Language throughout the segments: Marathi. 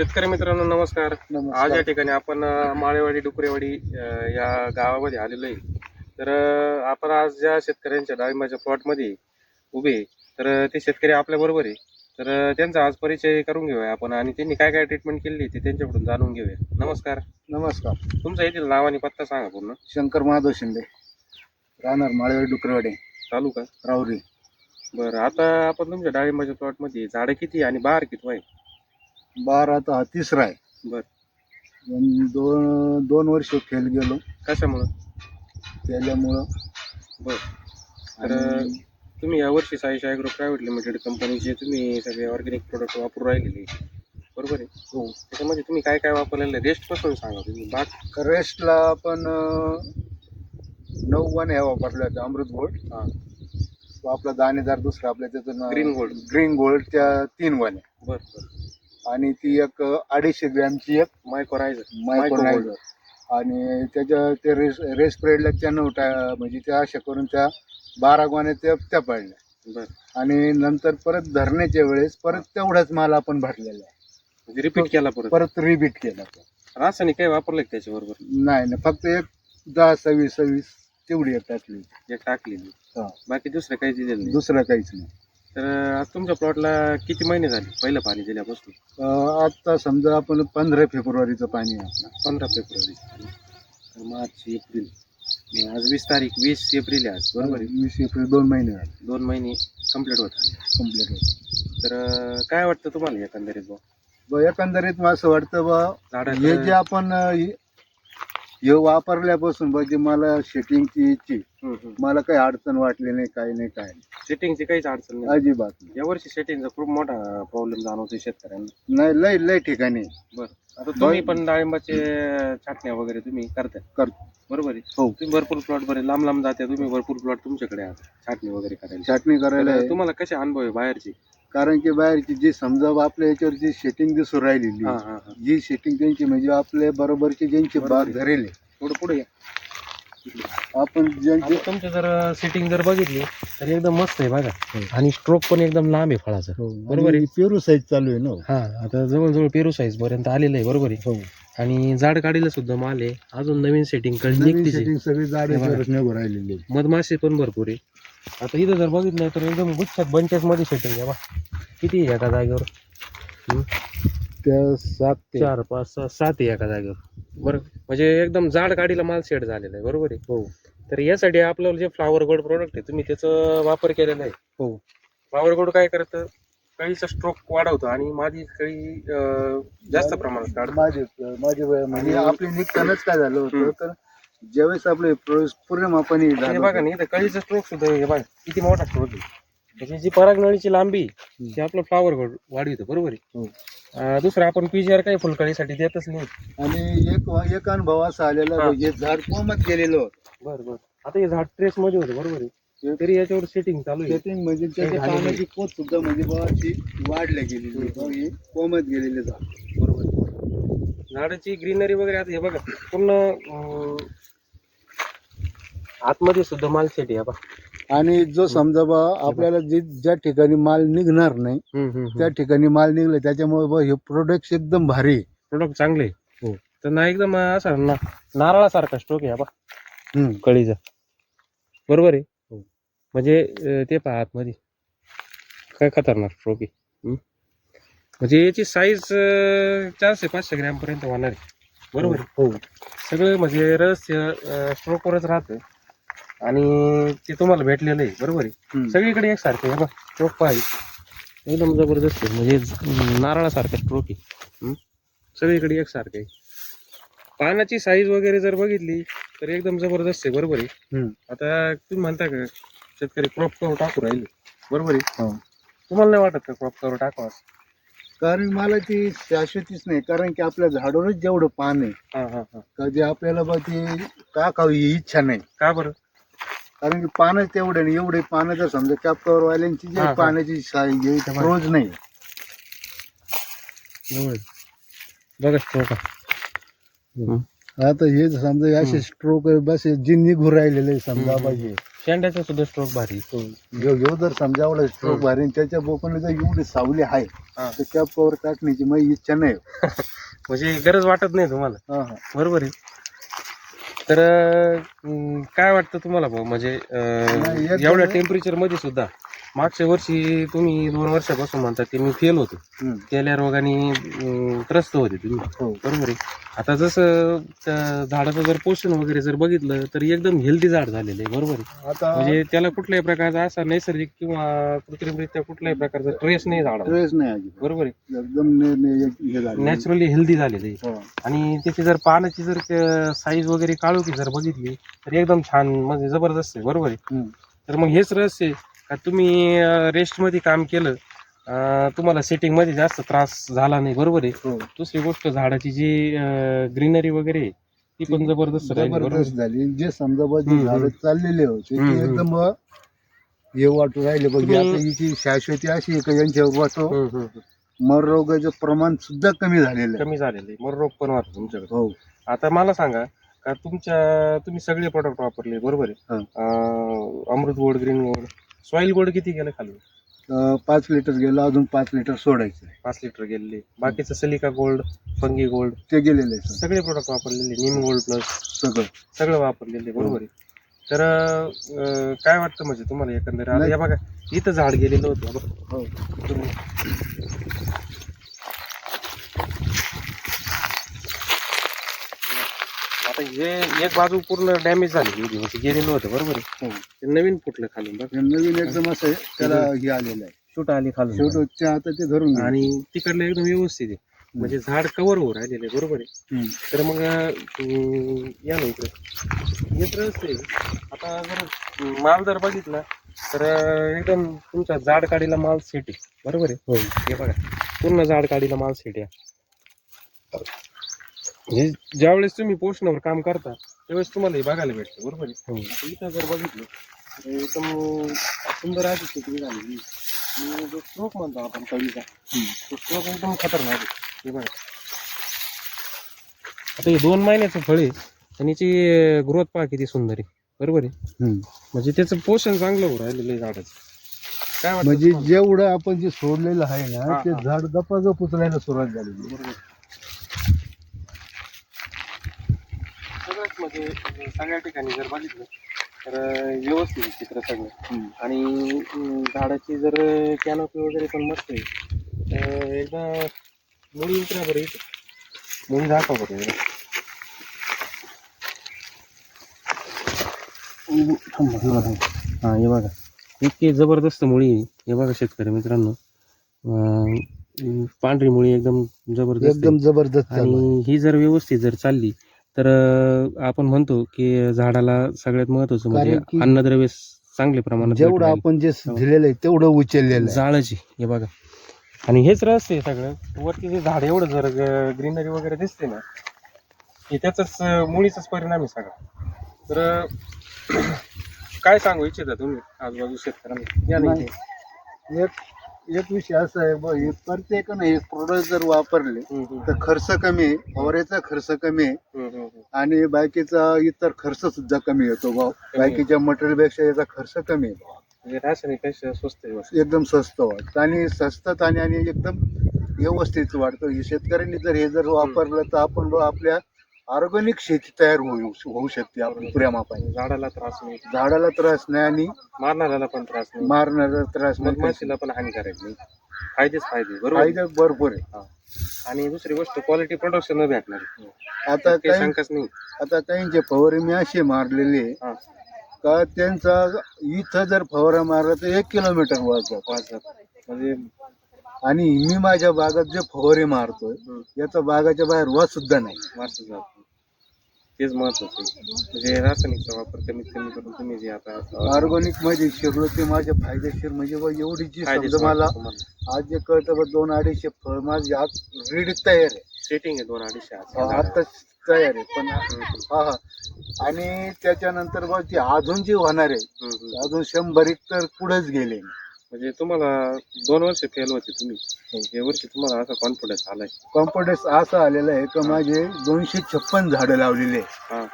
शेतकरी मित्रांनो नमस्कार. आज या ठिकाणी आपण अ, माळेवाडी डुकरेवाडी अ, या गावामध्ये आलेलो आहे. तर अ, आपण आज ज्या शेतकऱ्यांच्या डाळिंबाच्या प्लॉटमध्ये उभे आहे, तर अ, ते शेतकरी आपल्या बरोबर आहे. तर अ, त्यांचा आज परिचय करून घेऊया आपण आणि त्यांनी काय काय ट्रीटमेंट केली ते त्यांच्याकडून जाणून घेऊया. नमस्कार. नमस्कार. तुमचा येथील नाव आणि पत्ता सांगा पूर्ण. शंकर महादेव शिंदे. राहणार माळेवाडी डुकरवाडे. चालू का राहुरी. बरं आता आपण तुमच्या डाळिंबाच्या प्लॉटमध्ये झाडं किती आणि बहार किती आहे? बार आता हा तिसरा आहे. बरं. दोन दोन दोन वर्ष फेल गेलो. कशामुळं? त्याच्यामुळं. बरं. तर आणि तुम्ही यावर्षी साईश ॲग्रो प्रायव्हेट लिमिटेड कंपनीचे तुम्ही सगळे ऑर्गॅनिक प्रोडक्ट वापरून राहिलेले. बरोबर आहे? हो. त्याच्यामध्ये तुम्ही काय काय वापरलेलं आहे? रेस्टपासून सांगा तुम्ही. बाग रेस्टला आपण अं, नऊ वाणे ह्या वापरल्या होत्या. अमृत गोल्ड हां. तो आपला दाणेदार दुसरा आपल्या त्याचं Green Gold. ग्रीन गोल्डच्या तीन वाण्या बरं बरं. आणि ती एक अडीचशे ग्रॅमची एक मायक्रोरायझर मायक्रोनायझर आणि त्याच्या ते रेस रेस स्प्रेडला त्या नव्हत्या म्हणजे त्या अशा करून त्या बारा गोण्या त्या त्या पडल्या आणि नंतर परत धरण्याच्या वेळेस परत तेवढाच माल आपण भरलेला आहे. म्हणजे रिपीट केला परत? परत रिपीट केला. रासायनिक काय वापरलं त्याच्याबरोबर? नाही नाही. फक्त एक दहा सव्वीस सव्वीस तेवढी एक टाकली. एक टाकलेली. हा. बाकी दुसरं काही दिलेलं नाही. दुसरं काहीच नाही. तर आज तुमच्या प्लॉटला किती महिने झाले? पहिलं पाणी दिल्यापासून? अं, आता समजा आपण पंधरा फेब्रुवारीचं पाणी आहे आपलं. पंधरा फेब्रुवारी तर मार्च एप्रिल. आज वीस तारीख वीस एप्रिल आहे आज बरोबर आहे? वीस एप्रिल दोन महिने झाले. दोन महिने कंप्लीट होत आले. कंप्लीट होतं तर अं, काय वाटतं तुम्हाला एकंदरीत बुवा? ब- एकंदरीत मला असं वाटतं बा झाडाचं- हे जे आपण अं, हे वापरल्यापासून म्हणजे मला शेटिंगची इच्छी हम्म. मला काही अडचण वाटली नाही काही नाही काय नाही. सेटिंगची काहीच अडचण नाही. अजिबात नाही. यावर्षी सेटिंगचा खूप मोठा प्रॉब्लेम जाणवतो शेतकऱ्यांना. नाही लय लय ठिकाणी. बरं. आता तुम्ही पण डाळिंबाचे छाटण्या वगैरे तुम्ही करता करतो. बरोबर आहे. हो. तुम्ही भरपूर प्लॉट बरे लांब लांब जाते तुम्ही भरपूर प्लॉट तुमच्याकडे आहे छाटणी वगैरे करायला. छाटणी करायला तर आहे. तुम्हाला कसे अनुभव आहे बाहेरचे? कारण की बाहेरची जी समजा आपल्या याच्यावर जी सेटिंग दिसून राहिलेली हा हा हा जी सेटिंग त्यांची म्हणजे आपल्या बरोबरची ज्यांची बरोबर बाग. धरेल आहे, थोडं पुढे या आपण ज्यांची आता तुमची जर सेटिंग जर बघितली तर एकदम मस्त आहे हो. बघा आणि स्ट्रोक पण एकदम लांब आहे फळाचा बरोबर आहे. पेरू साईज चालू आहे ना हा आता जवळजवळ पेरू साईज पर्यंत आलेलं आहे बरोबर आहे हो आणि जाड काढीला सुद्धा माल आहे अजून नवीन सेटिंग नवीन निघतीच आहे. सेटिंग सगळी जाडी हे बघा. निघून राहिलेली आहे. मधमाशी पण भरपूर आहे आता इथं जर बघितलं तर एकदम गुच्छात बंचेस मध्ये सेटिंग आहे बा. किती आहे एका जागेवर? हम्म? त्या सात ते चार पाच सहा सात आहे एका जागेवर. बरं म्हणजे एकदम जाड गाडीला माल सेट झालेला आहे बरोबर आहे? हो. तर यासाठी आपलं जे फ्लावर गोल्ड प्रोडक्ट आहे तुम्ही त्याचा वापर केलेला आहे. हो. फ्लावर गोल्ड काय करतं? कळीचा स्ट्रोक वाढवतो आणि माझी कळी अं, जास्त प्रमाणात काढतो. माझे माझे वय- म्हणजे आणि- आपले निघतानाच काय झालं हम्म. होतं तर ज्यावेळेस आपले प्रो- पूर्ण मापाने हे झालं बघा ना इथं कळीचा स्ट्रोक सुद्धा हे बघा किती मोठा स्ट्रोक आहे त्याची जी परागनळीची लांबी ती आपलं फ्लावर गोल्ड वाढवितं बरोबर आहे? हो. अं, दुसरं आपण पीजीआर काही फुलकळीसाठी देतच नाही. आणि एक एक अनुभव असा आलेला हा. झाड कोमत गेलेलं बरं बरं. आता हे झाड ट्रेस मध्ये होतं बरोबर आहे? तरी याच्यावर सेटिंग चालू आहे. सेटिंग म्हणजे त्याच्या झालेली. पानाची पोत सुद्धा म्हणजे बाबा ती वाढल्या गेलेली. बाबा हे कोमत गेलेले झाड बरोबर. झाडाची ग्रीनरी वगैरे आता हे बघा पूर्ण अं, आतमध्ये सुद्धा माल सेट आहे बा आणि जो समजा बा आपल्याला जे ज्या ठिकाणी माल निघणार नाही त्या ठिकाणी माल निघले त्याच्यामुळे बा हे प्रोडक्ट एकदम भारी आहे. प्रोडक्ट चांगले हो. तर ना एकदम असा ना नारळासारखा स्ट्रोक आहे बा हम्म. कळीचा. बरोबर आहे? हो. म्हणजे अं, ते पहा आतमध्ये. काय खतरनाक स्ट्रोक आहे. हम्म. म्हणजे याची साईज चारशे पाचशे ग्रॅम पर्यंत होणार आहे. बरोबर आहे? हो. सगळं म्हणजे रहस्य स्ट्रोकवरच राहतं. आणि ते तुम्हाला भेटलेलं आहे बरोबर आहे. सगळीकडे एकसारखं आहे बघा स्ट्रोक पाहिजे एकदम जबरदस्त आहे म्हणजे नारळासारखं स्ट्रोक आहे? सगळीकडे एकसारखं आहे पानाची साईज वगैरे जर बघितली तर एकदम जबरदस्त आहे बरोबर आहे. आता तुम्ही म्हणता का शेतकरी क्रॉप कवर टाकू राहिले बरोबर आहे हो. तुम्हाला नाही वाटत का क्रॉप कवर टाकावं? कारण मला ती शाश्वतीच नाही कारण की आपल्या झाडावरच जेवढं पान आहे हा हा हा का जे आपल्याला बा ते टाकावं ही इच्छा नाही का बरं कारण की पानं तेवढे नाही एवढे पानं जर समजा कॅपकवर वाल्यांची जी हा, हा. पाण्याची. रोज नाही. बघा स्ट्रोक आता हे समजा असे स्ट्रोक बस जे निघू राहिलेले समजा. पाहिजे शेंड्याचा सुद्धा स्ट्रोक भारी ह्यो ह्यो जर समजा एवढा स्ट्रोक. भारी आणि त्याच्या बोकणला जर एवढी सावली आहे हा. तर त्या पवर टाकण्याची माझी इच्छा नाही म्हणजे गरज वाटत नाही तुम्हाला हा, हा. बरोबर आहे तर अं, काय वाटतं तुम्हाला भाऊ? म्हणजे अं, एवढ्या टेम्परेचरमध्ये सुद्धा? मागच्या वर्षी तुम्ही दोन वर्षापासून म्हणता की मी फेल होतो. हम्म. तेल्या रोगाने अं, त्रस्त होते तुम्ही. हो. बरोबर आहे. आता जसं त्या झाडाचं जर पोषण वगैरे जर बघितलं तर एकदम हेल्दी झाड झालेलं आहे. बरोबर आहे. आता म्हणजे त्याला कुठल्याही प्रकारचा असा नैसर्गिक किंवा कृत्रिमरित्या कुठल्याही प्रकारचा ट्रेस नाही झाडा ट्रेस नाही अजिबात. बरोबर आहे. एकदम ने- ने- एक हे झालं नॅचरली हेल्दी झालेलं आहे. हो. आणि त्याची जर पानाची जर साईज वगैरे काळू की जर बघितली तर एकदम छान म्हणजे जबरदस्त आहे. बरोबर आहे. हम्म. तर मग हेच रहस्य आहे. का तुम्ही रेस्टमध्ये काम केलं अं, तुम्हाला सेटिंगमध्ये जास्त त्रास झाला नाही बरोबर आहे? हो. दुसरी गोष्ट झाडाची जी ग्रीनरी वगैरे आहे, ती पण जबरदस्त राहिली बरोबर? जबरदस्त झाली. जे समजा बा जे हम्म, झाडं चाललेले होते हम्म, ते हम्म. एकदम बा हे वाटू राहिले बघ तुम्ही- आता हिची शाश्वती अशी आहे का यांच्यावर वाटो हम्म, हम्म, हम्म. मर रोगाचं प्रमाण सुद्धा कमी झालेलं आहे. कमी झालेले मग रोग पण वाटतो तुमच्याकडे. हो. आता मला सांगा का तुमच्या तुम्ही सगळे प्रोडक्ट वापरले बरोबर आहे? हं. अं, अमृत गोड ग्रीन गोड सॉईल गोड किती गेलं खाली? अं, पाच लिटर गेलं अजून पाच लिटर सोडायचं आहे. पाच लिटर गेलेले. बाकीचं सलिका गोल्ड फंगी गोल्ड ते गेलेलं आहे सर. सगळे प्रोडक्ट वापरलेले निम गोल्ड प्लस सगळं. सगळं वापरलेले बरोबर आहे. तर अं, काय वाटतं म्हणजे तुम्हाला एकंदरीत आता नाही. बघा इथं झाड गेलेलं होतं. बघा. हो आता हे एक बाजू पूर्ण डॅमेज झालेली होती म्हणजे गेलेलं होतं बरोबर आहे? हो. ते नवीन फुटलं खालून बघ. हे नवीन एकदम असं आहे, त्याला हे आलेलं आहे. शूट आली खालून. शेवट ते आता ते धरून गेलं. आणि तिकडलं एकदम व्यवस्थित आहे. म्हणजे झाड कव्हर होऊ राहिलेलं आहे बरोबर आहे? हम्म. तर मग अं, या ना इकडे. आहे आता जर अं, माल जर बघितला तर अं, एकदम तुमचा जाड काडीला माल सेट आहे. बरोबर आहे? हो. हे बघा. पूर्ण जाड काडीला माल सेट आहे. म्हणजे ज्यावेळेस तुम्ही पोषणावर काम करता त्यावेळेस तुम्हाला हे बघायला भेटतं बरोबर आहे? आता इथं जर बघितलं तर एकदम सुंदर अशी शेती झालेली आणि जो स्ट्रोक म्हणतो आपण कवीचा तो स्ट्रोक एकदम खतरनाक आहे. हे बघा. आता हे दोन महिन्याचं फळ आहे आणि याची ग्रोथ पहा किती सुंदर आहे. बरोबर आहे. म्हणजे त्याचं पोषण चांगलं होऊ राहिलेलं आहे झाडाचं. काय वाटतं म्हणजे तुम्हाला? जेवढं आपण जे सोडलेलं आहे ना हा, ते हा. झाड दपाजप उचलायला सुरुवात झालेली आहे. बरोबर. म्हणजे सगळ्या ठिकाणी जर बघितलं तर व्यवस्थित आहे चित्र सगळं. आणि अं, झाडाची जर कॅनोपी वगैरे पण मस्त आहे तर एकदा मुळी उतरा बरं इथं मुळी दाखवा बरं एकदा. थांबा, हे बघा. हा हे बघा इतकी जबरदस्त मुळी आहे. हे बघा शेतकरी मित्रांनो अं, पांढरी मुळी एकदम जबरदस्त आहे. एकदम जबरदस्त चालू आहे. आणि ही जर व्यवस्थित जर चालली तर आपण म्हणतो की झाडाला सगळ्यात महत्वाचं म्हणजे अन्नद्रव्य चांगल्या प्रमाणात जेवढं. आपण जे हो. दिलेलं आहे तेवढं उचललेलं जाळाची हे बघा आणि हेच रहस्य आहे सगळं वरती जे झाड एवढं जर ग्रीनरी वगैरे दिसते ना हे त्याच मुळीचाच परिणाम आहे सगळा तर काय सांगू इच्छिता तुम्ही आजूबाजू शेतकऱ्यांना या नाही. एक एक विषय असा आहे बघ हे प्रत्येकानं हे प्रोडक्ट जर वापरले तर खर्च कमी आहे खर्च कमी आहे. आणि बाकीचा इतर खर्च सुद्धा कमी येतो भाव बाकीच्या मटेरियलपेक्षा याचा खर्च कमी आहे. म्हणजे रासायनिकपेक्षा स्वस्त आहे. एकदम स्वस्त वाटतं आणि स्वस्तात आणि आणि एकदम व्यवस्थित वाटतं हे शेतकऱ्यांनी जर हे जर वापरलं तर आपण बुवा आपल्या ऑर्गॅनिक शेती तयार होऊ होऊ शकते आपण प्रेमापायी झाडाला त्रास नाही. झाडाला त्रास नाही आणि मारणाऱ्याला पण त्रास नाही. मारणारा त्रास नाही. मधमाशीला पण हानिकारक नाही फायदेच फायदे बरोबर? फायदा भरपूर आहे. आणि दुसरी गोष्ट क्वालिटी प्रोडक्शन न भेटणार. आता काही काही शंकाच नाही. आता काहींचे फवारे मी असे मारलेले आहे हा. का त्यांचा इथं जर फवारा मारला तर एक किलोमीटर पाच हजार म्हणजे आणि मी माझ्या बागात जे फवारे मारतोय हम्म, याचा बागाच्या बाहेर वाद सुद्धा नाही. वाचून जात तेच महत्वाचं आहे. म्हणजे रासायनिकचा वापर कमीत कमी करून तुम्ही जे आता ऑर्गॅनिकमध्ये शिरलो ते माझ्या फायदेशीर म्हणजे बा एवढी जी फायदेशीर समजा मला वाटतं तुम्हाला. आज जे कळतं बा दोन अडीचशे फळ माझे आज रेडी तयार आहे सेटिंग आहे दोन अडीचशे आज. आता तयार आहे पण हम्म, हा हा आणि त्याच्यानंतर बा ती अजून जी होणार आहे हम्म, हम्म. अजून शंभर एक तर पुढेच गेले म्हणजे तुम्हाला दोन वर्ष फेल होते तुम्ही. या वर्षी तुम्हाला असा कॉन्फिडन्स आलाय. कॉन्फिडन्स असा आलेला आहे का माझे दोनशे छप्पन झाडं लावलेले आहे. हा.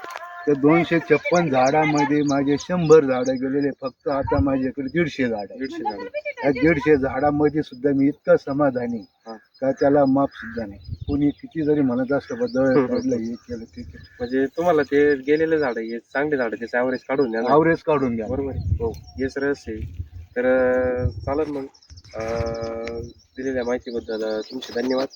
तर दोनशे छप्पन झाडामध्ये माझे शंभर झाडं गेलेले फक्त आता माझ्याकडे दीडशे झाड आहे दीडशे झाड. त्या दीडशे झाडामध्ये सुद्धा मी इतका समाधानी हा. का त्याला माप सुद्धा नाही. कोणी किती जरी म्हणत असलं बदल. पडलं हे केलं ते केलं. म्हणजे तुम्हाला ते गेलेले झाड हे चांगले झाड त्याचं ॲव्हरेज काढून द्या ना. आवरेज काढून घ्या बरोबर आहे. हो. हेच रहस्य आहे. तर चालेल मग. दिलेल्या माहितीबद्दल तुमचे धन्यवाद.